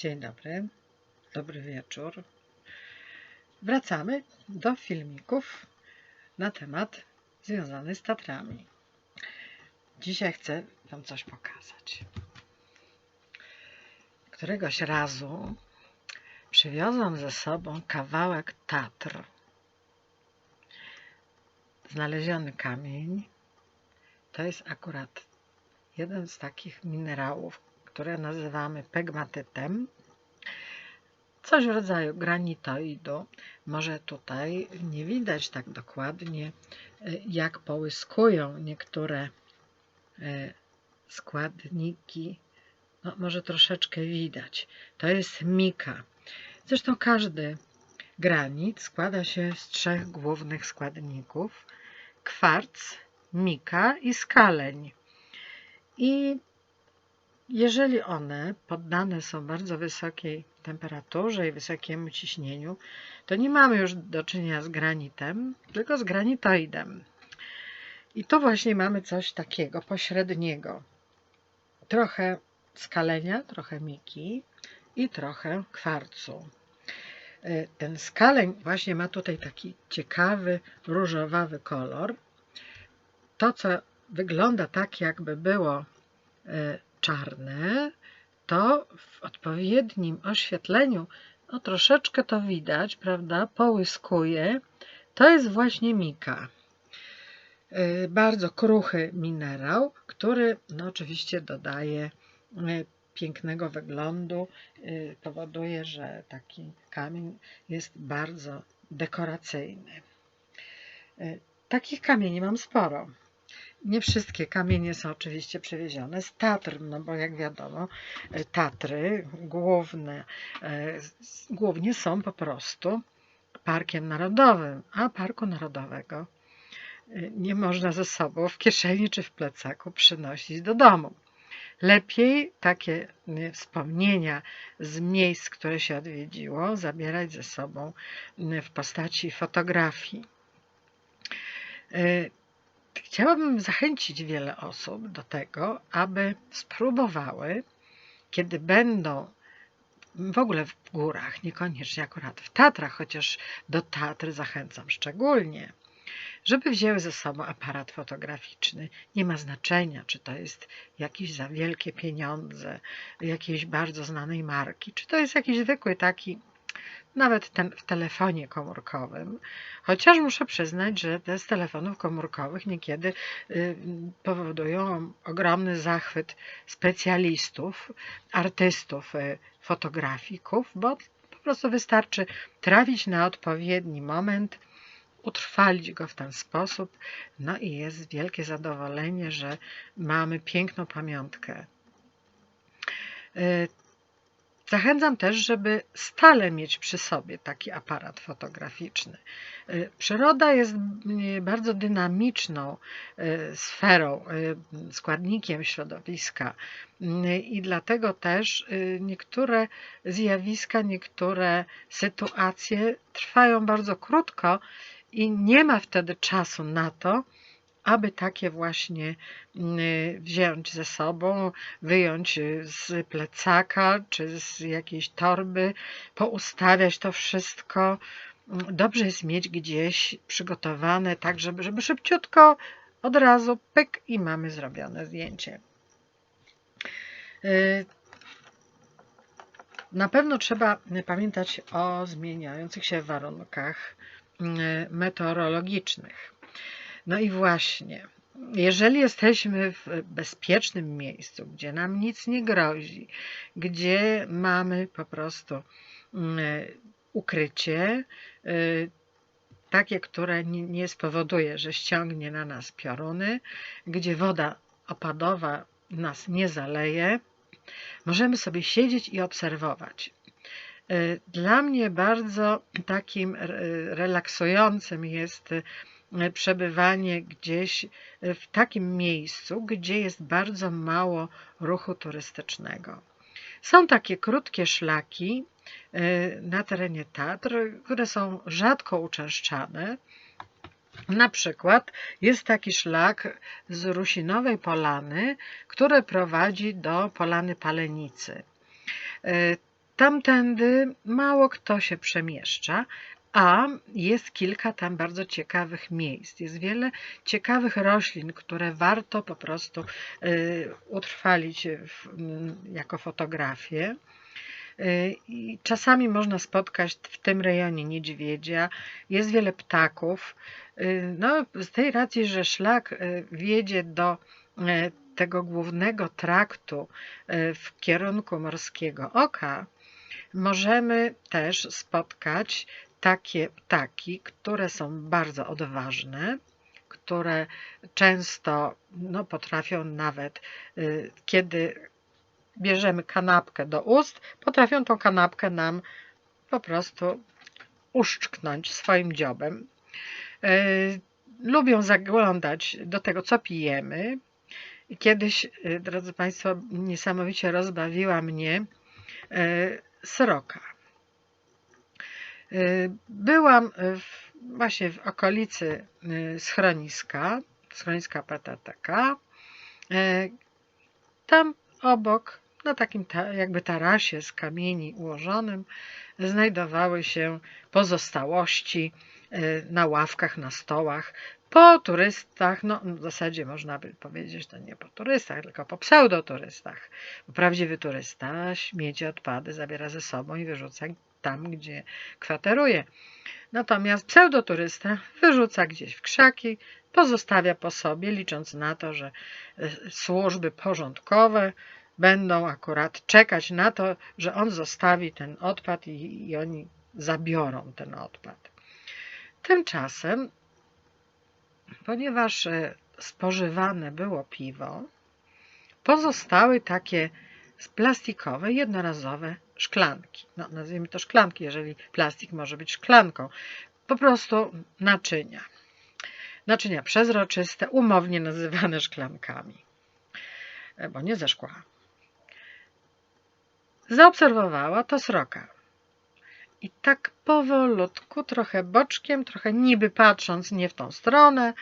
Dzień dobry, dobry wieczór. Wracamy do filmików na temat związany z Tatrami. Dzisiaj chcę Wam coś pokazać. Któregoś razu przywiozłam ze sobą kawałek Tatr. Znaleziony kamień to jest akurat jeden z takich minerałów, które nazywamy pegmatytem. Coś w rodzaju granitoidu. Może tutaj nie widać tak dokładnie, jak połyskują niektóre e, składniki. No, może troszeczkę widać. To jest mika. Zresztą każdy granit składa się z trzech głównych składników: kwarc, mika i skaleń. I jeżeli one poddane są bardzo wysokiej temperaturze i wysokiemu ciśnieniu, to nie mamy już do czynienia z granitem, tylko z granitoidem. I tu właśnie mamy coś takiego pośredniego. Trochę skalenia, trochę miki i trochę kwarcu. E, ten skaleń właśnie ma tutaj taki ciekawy, różowawy kolor. To, co wygląda tak, jakby było czarne, to w odpowiednim oświetleniu, no troszeczkę to widać, prawda, połyskuje, to jest właśnie mika. E, bardzo kruchy minerał, który no oczywiście dodaje e, pięknego wyglądu, powoduje, że taki kamień jest bardzo dekoracyjny. Takich kamieni mam sporo. Nie wszystkie kamienie są oczywiście przewiezione z Tatr, no bo jak wiadomo, e, Tatry główne, e, głównie są po prostu parkiem narodowym, a parku narodowego e, nie można ze sobą w kieszeni czy w plecaku przynosić do domu. Lepiej takie wspomnienia z miejsc, które się odwiedziło, zabierać ze sobą w postaci fotografii. Chciałabym zachęcić wiele osób do tego, aby spróbowały, kiedy będą w ogóle w górach, niekoniecznie akurat w Tatrach, chociaż do Tatr zachęcam szczególnie, żeby wzięły ze sobą aparat fotograficzny. Nie ma znaczenia, czy to jest jakieś za wielkie pieniądze, jakiejś bardzo znanej marki, czy to jest jakiś zwykły taki nawet ten, w telefonie komórkowym. Chociaż muszę przyznać, że te z telefonów komórkowych niekiedy y, powodują ogromny zachwyt specjalistów, artystów, y, fotografików, bo po prostu wystarczy trafić na odpowiedni moment, utrwalić go w ten sposób, no i jest wielkie zadowolenie, że mamy piękną pamiątkę. Zachęcam też, żeby stale mieć przy sobie taki aparat fotograficzny. Y, przyroda jest y, bardzo dynamiczną y, sferą, składnikiem środowiska i dlatego też niektóre zjawiska, niektóre sytuacje trwają bardzo krótko i nie ma wtedy czasu na to, aby takie właśnie mm, wziąć ze sobą, wyjąć z plecaka czy z jakiejś torby, poustawiać to wszystko. Dobrze jest mieć gdzieś przygotowane, tak żeby, żeby szybciutko od razu pyk i mamy zrobione zdjęcie. Y, na pewno trzeba pamiętać o zmieniających się warunkach y, meteorologicznych. No i właśnie, jeżeli jesteśmy w bezpiecznym miejscu, gdzie nam nic nie grozi, gdzie mamy po prostu mm, ukrycie, y, takie, które nie spowoduje, że ściągnie na nas pioruny, gdzie woda opadowa nas nie zaleje, możemy sobie siedzieć i obserwować. Y, dla mnie bardzo takim relaksującym jest przebywanie gdzieś e, w takim miejscu, gdzie jest bardzo mało ruchu turystycznego. Są takie krótkie szlaki e, na terenie Tatr, które są rzadko uczęszczane. Na przykład jest taki szlak z Rusinowej Polany, który prowadzi do Polany Palenicy. tamtędy mało kto się przemieszcza, a jest kilka tam bardzo ciekawych miejsc. Jest wiele ciekawych roślin, które warto po prostu y, utrwalić jako fotografię. Y, I czasami można spotkać w tym rejonie niedźwiedzia, jest wiele ptaków. Y, No, z tej racji, że szlak wiedzie do tego głównego traktu w kierunku Morskiego Oka, możemy też spotkać takie ptaki, które są bardzo odważne, które często no, potrafią nawet, y, kiedy bierzemy kanapkę do ust, potrafią tą kanapkę nam po prostu uszczknąć swoim dziobem. Y, Lubią zaglądać do tego, co pijemy. Kiedyś, y, drodzy Państwo, niesamowicie rozbawiła mnie sroka. Y, Byłam w, właśnie w okolicy y, schroniska, schroniska PTTK. Y, Tam obok, na takim ta, jakby tarasie z kamieni ułożonym, znajdowały się pozostałości y, na ławkach, na stołach, po turystach, no w zasadzie można by powiedzieć, to nie po turystach, tylko po pseudoturystach. Bo prawdziwy turysta śmieci, odpady zabiera ze sobą i wyrzuca tam, gdzie kwateruje. Natomiast pseudoturysta wyrzuca gdzieś w krzaki, pozostawia po sobie, licząc na to, że y, służby porządkowe będą akurat czekać na to, że on zostawi ten odpad i, i oni zabiorą ten odpad. Tymczasem, ponieważ e, spożywane było piwo, pozostały takie plastikowe, jednorazowe szklanki. No, nazwijmy to szklanki, jeżeli plastik może być szklanką. Po prostu naczynia. Naczynia przezroczyste, umownie nazywane szklankami, e, bo nie ze szkła. Zaobserwowała to sroka. I tak powolutku, trochę boczkiem, trochę niby patrząc nie w tą stronę,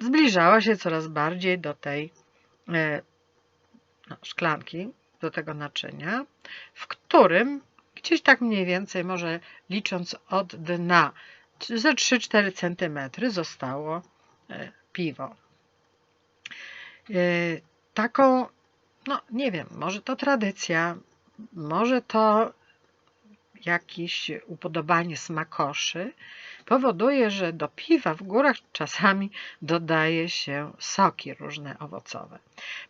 zbliżała się coraz bardziej do tej e, szklanki, do tego naczynia, w którym gdzieś tak mniej więcej, może licząc od dna, ze 3-4 cm zostało e, piwo. E, Taką, no nie wiem, może to tradycja, może to jakieś upodobanie smakoszy, powoduje, że do piwa w górach czasami dodaje się soki różne owocowe.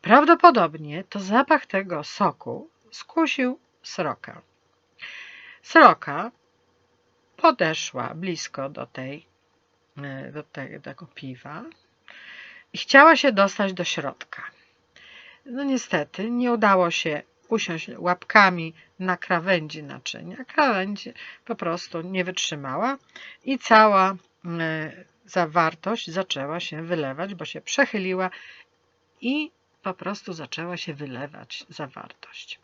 Prawdopodobnie to zapach tego soku skusił sroka. Sroka podeszła blisko do, tej, e, do te, tego piwa i chciała się dostać do środka. No niestety nie udało się usiąść łapkami na krawędzi naczynia. Krawędź po prostu nie wytrzymała i cała e, zawartość zaczęła się wylewać, bo się przechyliła i po prostu zaczęła się wylewać zawartość.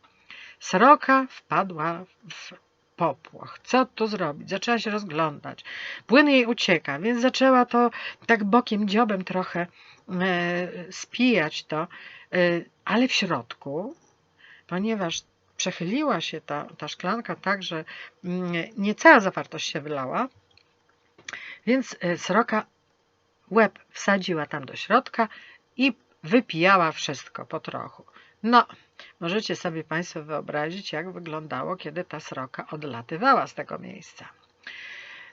Sroka wpadła w popłoch. Co tu zrobić? Zaczęła się rozglądać. Płyn jej ucieka, więc zaczęła to tak bokiem dziobem trochę e, spijać to, e, ale w środku, ponieważ przechyliła się ta, ta szklanka tak, że mm, nie cała zawartość się wylała, więc e, sroka łeb wsadziła tam do środka i wypijała wszystko po trochu. No, możecie sobie Państwo wyobrazić, jak wyglądało, kiedy ta sroka odlatywała z tego miejsca.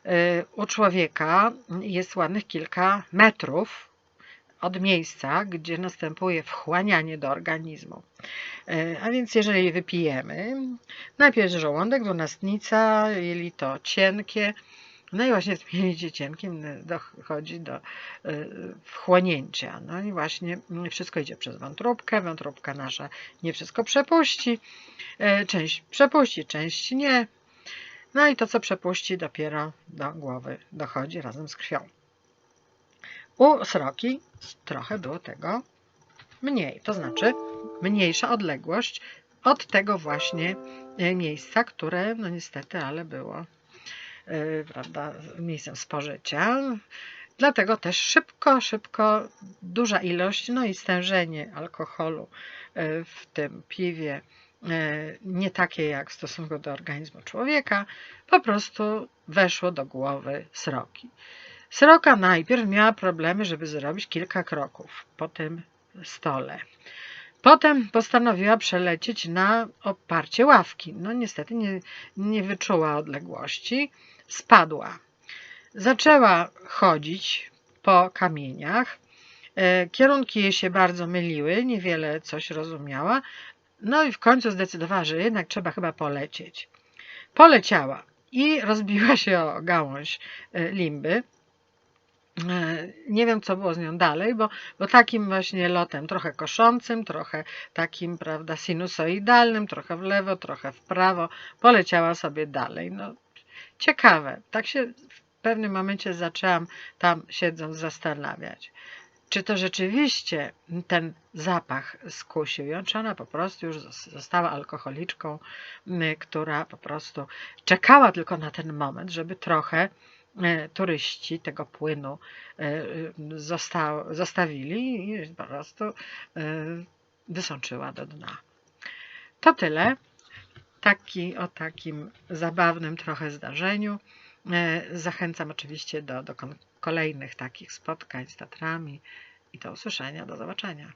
Y, U człowieka jest ładnych kilka metrów od miejsca, gdzie następuje wchłanianie do organizmu. Y, A więc jeżeli wypijemy, najpierw żołądek, dwunastnica, jelito cienkie, no i właśnie w tym jelicie cienkim dochodzi do y, wchłonięcia. No i właśnie wszystko idzie przez wątróbkę, wątróbka nasza nie wszystko przepuści, y, część przepuści, część nie. No i to, co przepuści, dopiero do głowy dochodzi razem z krwią. U sroki trochę było tego mniej, to znaczy mniejsza odległość od tego właśnie y, miejsca, które no niestety, ale było y, prawda, miejscem spożycia. Dlatego też szybko, szybko duża ilość, no i stężenie alkoholu y, w tym piwie nie takie jak w stosunku do organizmu człowieka, po prostu weszło do głowy sroki. Sroka najpierw miała problemy, żeby zrobić kilka kroków po tym stole. Potem postanowiła przelecieć na oparcie ławki. No niestety nie, nie wyczuła odległości, spadła. Zaczęła chodzić po kamieniach. E, Kierunki jej się bardzo myliły, niewiele coś rozumiała. No i w końcu zdecydowała, że jednak trzeba chyba polecieć. Poleciała i rozbiła się o gałąź e, limby. E, Nie wiem, co było z nią dalej, bo, bo takim właśnie lotem, trochę koszącym, trochę takim, prawda, sinusoidalnym, trochę w lewo, trochę w prawo, poleciała sobie dalej. No, ciekawe. Tak się w pewnym momencie zaczęłam tam siedząc zastanawiać. Czy to rzeczywiście ten zapach skusił ją, czy ona po prostu już zos- została alkoholiczką, która po prostu czekała tylko na ten moment, żeby trochę turyści tego płynu e, zosta, zostawili i po prostu e, wysączyła do dna. To tyle. Taki o takim zabawnym trochę zdarzeniu. E, Zachęcam oczywiście do, do kolejnych takich spotkań z Tatrami i do usłyszenia, do zobaczenia.